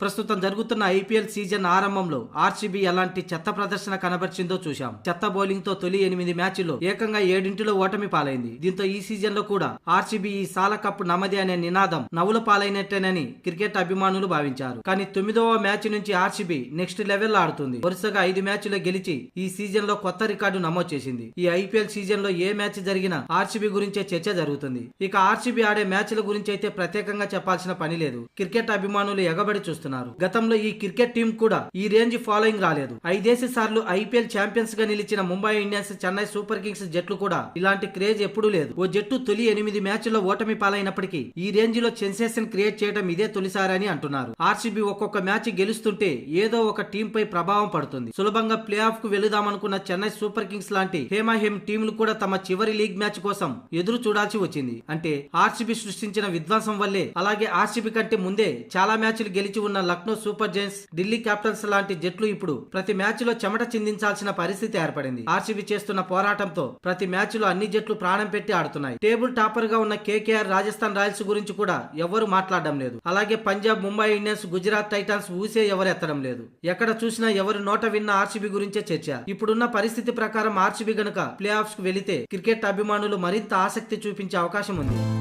ప్రస్తుతం జరుగుతున్న IPL season ఆరంభంలో ఆర్సీబీ ఎలాంటి చెత్త ప్రదర్శన కనబరిచిందో చూశాం. చెత్త బౌలింగ్తో తొలి ఎనిమిది మ్యాచ్ల్లో ఏకంగా ఏడింటిలో ఓటమి పాలైంది. దీంతో ఈ సీజన్లో కూడా ఆర్సీబీ ఈ సాల కప్ నమది అనే నినాదం నవ్వుల పాలైనట్టేనని క్రికెట్ అభిమానులు భావించారు. కానీ తొమ్మిదవ మ్యాచ్ నుంచి ఆర్సీబీ నెక్స్ట్ లెవెల్ ఆడుతుంది. వరుసగా ఐదు మ్యాచ్లు గెలిచి ఈ సీజన్లో కొత్త రికార్డు నమోదు చేసింది. ఈ ఐపీఎల్ సీజన్లో ఏ మ్యాచ్ జరిగినా ఆర్సీబీ గురించే చర్చ జరుగుతుంది. ఇక ఆర్సీబీ ఆడే మ్యాచ్ల గురించి అయితే ప్రత్యేకంగా చెప్పాల్సిన పని లేదు. క్రికెట్ అభిమానులు ఎగబడి చూస్తున్నారు. గతంలో ఈ క్రికెట్ టీం కూడా ఈ రేంజ్ ఫాలోయింగ్ రాలేదు. ఐదేసి సార్లు ఐపీఎల్ ఛాంపియన్స్గా నిలిచిన Mumbai Indians Chennai Super Kings జట్లు కూడా ఇలాంటి క్రేజ్ ఎప్పుడూ లేదు. ఓ జట్టు తొలి ఎనిమిది మ్యాచ్ల్లో ఓటమి పాలైనప్పటికీ ఈ రేంజ్లో సెన్సేషన్ క్రియేట్ చేయడం ఇదే తొలిసారని అంటున్నారు. ఆర్సీబీ ఒక్కొక్క మ్యాచ్ గెలుస్తుంటే ఏదో ఒక టీం పై ప్రభావం పడుతుంది. సులభంగా ప్లే ఆఫ్కు వెళుదామనుకున్న చెన్నై సూపర్ కింగ్స్ లాంటి హేమాహేమ్ టీంలు కూడా తమ చివరి లీగ్ మ్యాచ్ కోసం ఎదురు చూడాల్సి వచ్చింది. అంటే ఆర్సీబీ సృష్టించిన విధ్వంసం వల్లే అలాగే ఆర్సీబీ కంటే ముందే చాలా మ్యాచ్లు గెలిచి ఉన్న Lucknow Super Giants Delhi Capitals లాంటి జట్లు ఇప్పుడు ప్రతి మ్యాచ్లో చెమట చిందించాల్సిన పరిస్థితి ఏర్పడింది. ఆర్సీబీ చేస్తున్న పోరాటంతో ప్రతి మ్యాచ్లో అన్ని జట్లు ప్రాణం పెట్టి ఆడుతున్నాయి. టేబుల్ టాపర్గా ఉన్న కేకేఆర్ రాజస్థాన్ రాయల్స్ గురించి కూడా ఎవరు మాట్లాడడం లేదు. అలాగే పంజాబ్ ముంబై ఇండియన్స్ గుజరాత్ టైటాన్స్ ఊసే ఎవరు ఎత్తడం లేదు. ఎక్కడ చూసినా ఎవరు నోట విన్న ఆర్సీబీ గురించే చర్చ. ఇప్పుడున్న పరిస్థితి ప్రకారం ఆర్సీబీ గనుక ప్లే ఆఫ్స్కు వెళితే క్రికెట్ అభిమానులు మరింత ఆసక్తి చూపించే అవకాశం ఉంది.